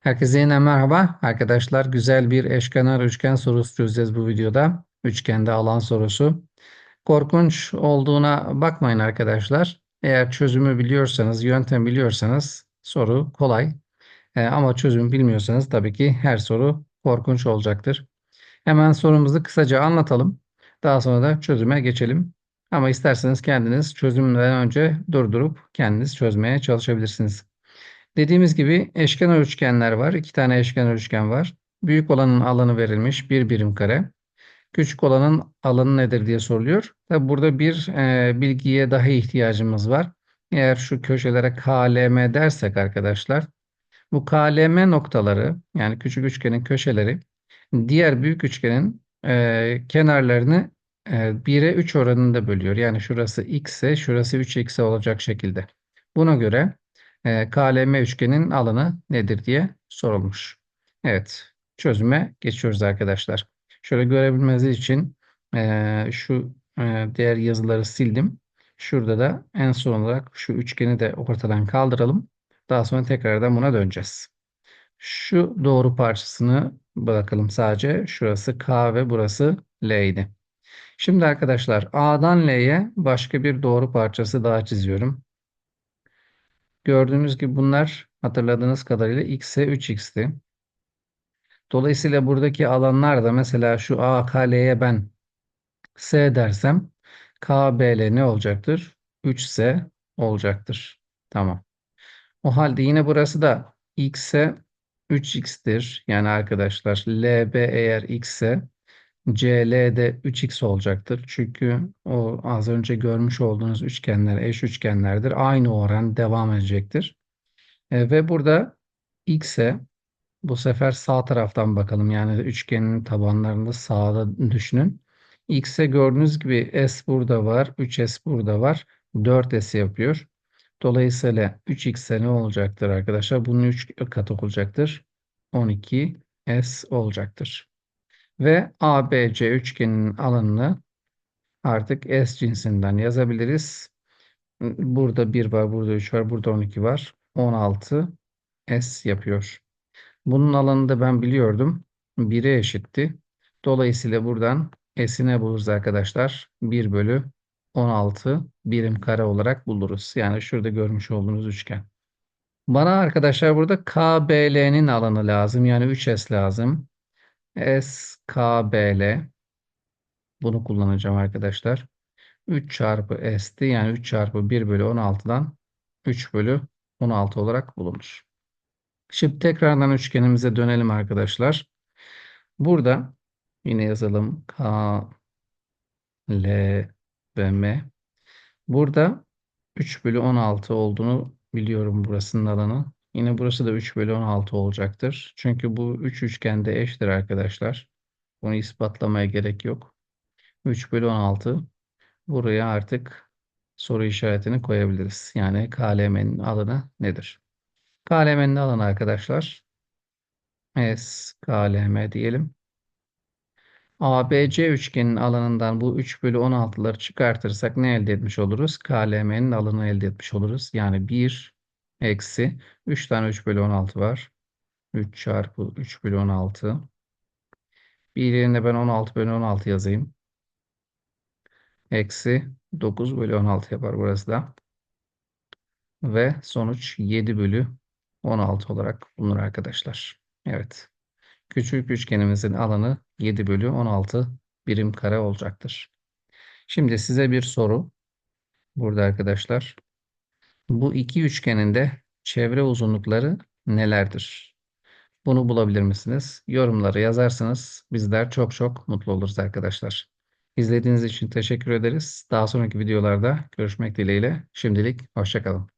Herkese yeniden merhaba. Arkadaşlar güzel bir eşkenar üçgen sorusu çözeceğiz bu videoda. Üçgende alan sorusu. Korkunç olduğuna bakmayın arkadaşlar. Eğer çözümü biliyorsanız, yöntem biliyorsanız soru kolay. Ee, ama çözümü bilmiyorsanız tabii ki her soru korkunç olacaktır. Hemen sorumuzu kısaca anlatalım. Daha sonra da çözüme geçelim. Ama isterseniz kendiniz çözümden önce durdurup kendiniz çözmeye çalışabilirsiniz. Dediğimiz gibi eşkenar üçgenler var. İki tane eşkenar üçgen var. Büyük olanın alanı verilmiş bir birim kare. Küçük olanın alanı nedir diye soruluyor. Tabi burada bir e, bilgiye daha ihtiyacımız var. Eğer şu köşelere KLM dersek arkadaşlar bu KLM noktaları yani küçük üçgenin köşeleri diğer büyük üçgenin e, kenarlarını e, 1'e 3 oranında bölüyor. Yani şurası x ise şurası 3x olacak şekilde. Buna göre e, KLM üçgenin alanı nedir diye sorulmuş. Evet çözüme geçiyoruz arkadaşlar. Şöyle görebilmeniz için e, şu e, diğer yazıları sildim. Şurada da en son olarak şu üçgeni de ortadan kaldıralım. Daha sonra tekrardan buna döneceğiz. Şu doğru parçasını bırakalım sadece. Şurası K ve burası L idi. Şimdi arkadaşlar A'dan L'ye başka bir doğru parçası daha çiziyorum. Gördüğünüz gibi bunlar hatırladığınız kadarıyla x'e 3x'ti. Dolayısıyla buradaki alanlar da mesela şu AKL'ye ben S dersem KBL ne olacaktır? 3S olacaktır. Tamam. O halde yine burası da x'e 3x'tir. Yani arkadaşlar LB eğer x'e CL de 3x olacaktır. Çünkü o az önce görmüş olduğunuz üçgenler eş üçgenlerdir. Aynı oran devam edecektir. E, ve burada x'e bu sefer sağ taraftan bakalım. Yani üçgenin tabanlarında sağda düşünün. x'e gördüğünüz gibi s burada var. 3s burada var. 4s yapıyor. Dolayısıyla 3x'e ne olacaktır arkadaşlar? Bunun 3 katı olacaktır. 12s olacaktır. Ve ABC üçgeninin alanını artık S cinsinden yazabiliriz. Burada 1 var, burada 3 var, burada 12 var. 16 S yapıyor. Bunun alanını da ben biliyordum. 1'e eşitti. Dolayısıyla buradan S'i ne buluruz arkadaşlar? 1 bölü 16 birim kare olarak buluruz. Yani şurada görmüş olduğunuz üçgen. Bana arkadaşlar burada KBL'nin alanı lazım. Yani 3S lazım. SKBL bunu kullanacağım arkadaşlar. 3 çarpı S'ti. Yani 3 çarpı 1 bölü 16'dan 3 bölü 16 olarak bulunur. Şimdi tekrardan üçgenimize dönelim arkadaşlar. Burada yine yazalım K, L ve M. Burada 3 bölü 16 olduğunu biliyorum burasının alanı. Yine burası da 3 bölü 16 olacaktır. Çünkü bu 3 üçgende eşittir arkadaşlar. Bunu ispatlamaya gerek yok. 3 bölü 16. Buraya artık soru işaretini koyabiliriz. Yani KLM'nin alanı nedir? KLM'nin alanı arkadaşlar S KLM diyelim. ABC üçgenin alanından bu 3 bölü 16'ları çıkartırsak ne elde etmiş oluruz? KLM'nin alanı elde etmiş oluruz. Yani 1 eksi 3 tane 3 bölü 16 var. 3 çarpı 3 bölü 16. Bir yerine ben 16 bölü 16 yazayım. Eksi 9 bölü 16 yapar burası da. Ve sonuç 7 bölü 16 olarak bulunur arkadaşlar. Evet. Küçük üçgenimizin alanı 7 bölü 16 birim kare olacaktır. Şimdi size bir soru. Burada arkadaşlar. Bu iki üçgenin de çevre uzunlukları nelerdir? Bunu bulabilir misiniz? Yorumlara yazarsanız bizler çok çok mutlu oluruz arkadaşlar. İzlediğiniz için teşekkür ederiz. Daha sonraki videolarda görüşmek dileğiyle. Şimdilik hoşçakalın.